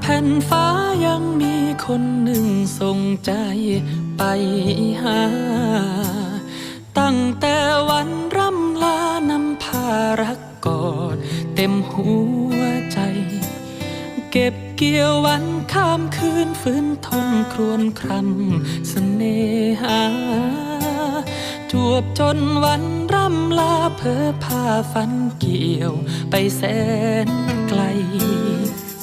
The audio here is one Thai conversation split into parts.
แผ่นฟ้ายังมีคนหนึ่งส่งใจไปหา ตั้งแต่วันร่ำลานำพารักกอดเต็มหัวใจ เก็บเกี่ยววันข้ามคืนฟื้นทนครวนครำเสน่หาจวบจนวันร่ำลาเพอพาฝันเกี่ยวไปแสนไกล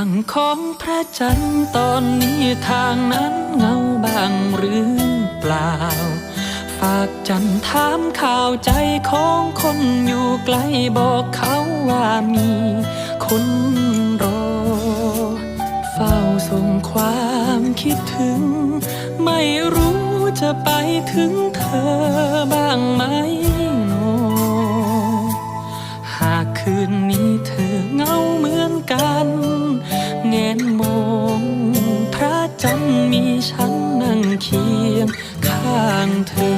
อีกฝั่งของพระจันทร์ตอนนี้ทางนั้นเงาบางหรือเปล่า ฝากจันทร์ถามข่าวใจของคนอยู่ไกลบอกเขาว่ามีคนรอ เฝ้าส่งความคิดถึง ไม่รู้จะไปถึงเธอบ้างไหมโนหากคืนนี้ เคียงข้างเธอ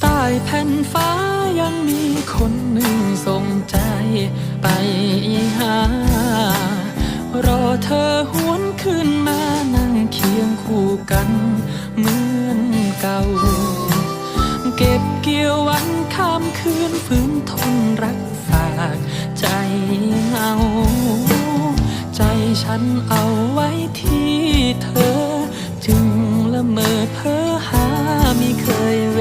ใต้แผ่นฟ้ายังมีคนหนึ่งส่งใจไปหา รอเธอหวนขึ้นมานั่งเคียงคู่กันเหมือนเก่า เก็บเกี่ยววันข้ามคืนฝืนทนรักฝากใจเหงาใจฉันเอาไว้ที่ ละเมอเพ้อหาไม่เคยเว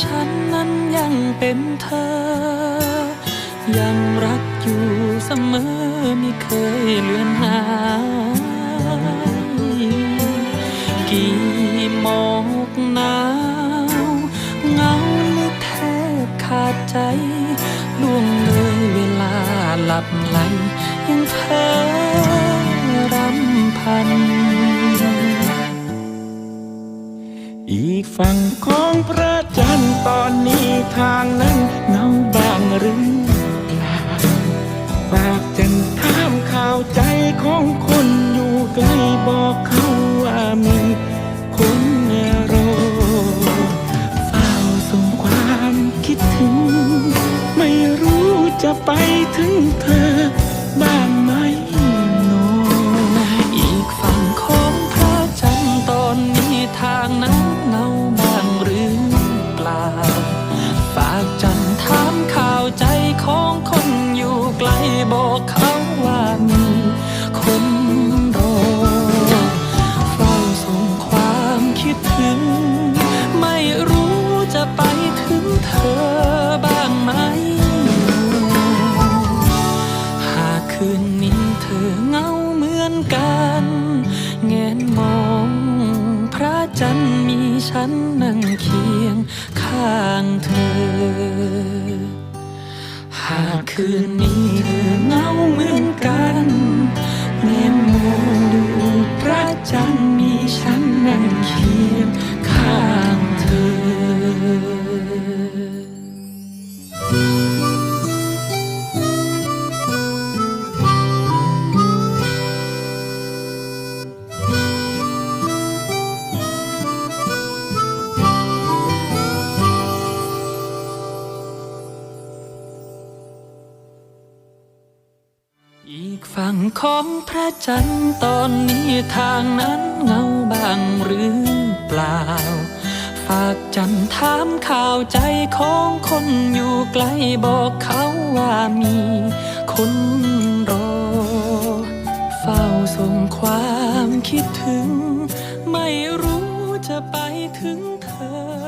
ฉันนั้นยังเป็นเธอ ยังรักอยู่เสมอไม่เคยเลือนหายกี่หมอกหนาวเงาลึกแทบขาดใจล่วงเลยเวลาหลับไหลยังเพ้อรำพัน อีกฝั่งของพระจันทร์ ตอนนี้ทางนั้นเงาบางหรือเปล่าฝากจันถามข่าวใจของคนอยู่ไกลบอกเขาว่ามีคนรอเฝ้าส่งความคิดถึง ไม่รู้จะไปถึงเธอ ข้างเธอ หากคืนนี้เธอเหงาเหมือนกันแงนมองดูพระจันทร์มีฉันนั่งเคียงข้าง ฝั่งของพระจันทร์ตอนนี้ทางนั้นเงาบางหรือเปล่า ฝากจันถามข่าวใจของคนอยู่ไกลบอกเขาว่ามีคนรอ เฝ้าส่งความคิดถึง ไม่รู้จะไปถึงเธอ